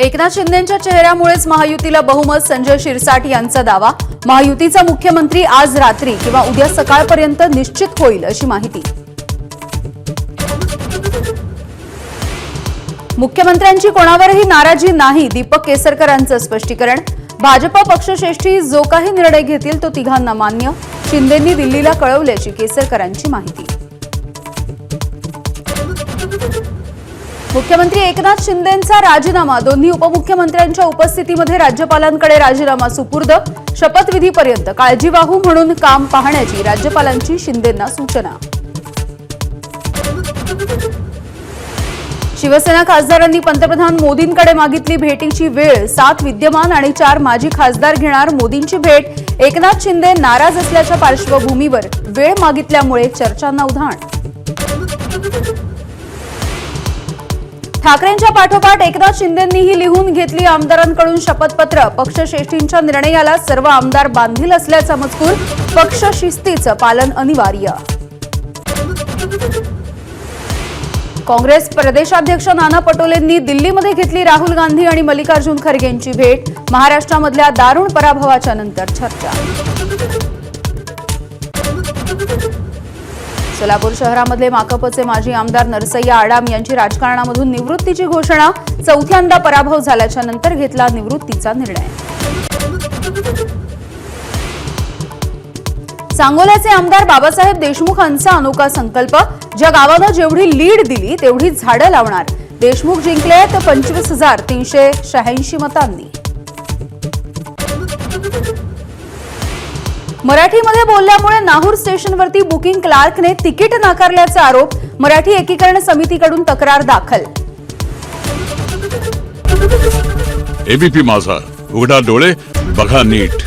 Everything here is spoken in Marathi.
एकनाथ शिंदेच्या चेहऱ्यामुळेच महायुतीला बहुमत संजय शिरसाट यांचा दावा. महायुतीचा मुख्यमंत्री आज रात्री किंवा उद्या सकाळपर्यंत निश्चित होईल अशी माहिती. मुख्यमंत्र्यांची कोणावरही नाराजी नाही दीपक केसरकरांचं स्पष्टीकरण. भाजपा पक्षश्रेष्ठी जो काही निर्णय घेतील तो तिघांना मान्य. शिंदेंनी दिल्लीला कळवल्याची केसरकरांची माहिती. मुख्यमंत्री एकनाथ शिंदेंचा राजीनामा. दोन्ही उपमुख्यमंत्र्यांच्या उपस्थितीमध्ये राज्यपालांकडे राजीनामा सुपूर्द शपथविधीपर्यंत काळजीवाहू म्हणून काम पाहण्याची राज्यपालांची शिंदेंना सूचना. शिवसेना खासदारांनी पंतप्रधान मोदींकडे मागितली भेटीची वेळ. सात विद्यमान आणि चार माजी खासदार घेणार मोदींची भेट. एकनाथ शिंदे नाराज असल्याच्या पार्श्वभूमीवर वेळ मागितल्यामुळे चर्चांना उधाण. ठाकरेंच्या पाठोपाठ एकनाथ शिंदेंनीही लिहून घेतली आमदारांकडून शपथपत्र. पक्षश्रेष्ठींच्या निर्णयाला सर्व आमदार बांधील असल्याचा मजकूर पक्ष शिस्तीचं पालन अनिवार्य. काँग्रेस प्रदेशाध्यक्ष नाना पटोलेंनी दिल्लीमध्ये घेतली राहुल गांधी आणि मल्लिकार्जुन खरगेंची भेट. महाराष्ट्रामधल्या दारुण पराभवाच्या नंतर चर्चा. सोलापूर शहरामधले माकपचे माजी आमदार नरसय्या आडाम यांची राजकारणामधून निवृत्तीची घोषणा चौथ्यांदा पराभव झाल्याच्यानंतर घेतला निवृत्तीचा निर्णय. सांगोल्याचे आमदार बाबासाहेब देशमुखांचा अनोखा संकल्प ज्या गावानं जेवढी लीड दिली तेवढी झाडं लावणार. देशमुख जिंकले तर पंचवीस हजार तीनशे शहाऐंशी मतांनी. मराठीमध्ये बोलल्यामुळे नाहूर स्टेशनवरती बुकिंग क्लार्कने तिकीट नाकारल्याचा आरोप मराठी एकीकरण समितीकडून तक्रार दाखल. एबीपी माझा. उघडा डोळे बघा नीट.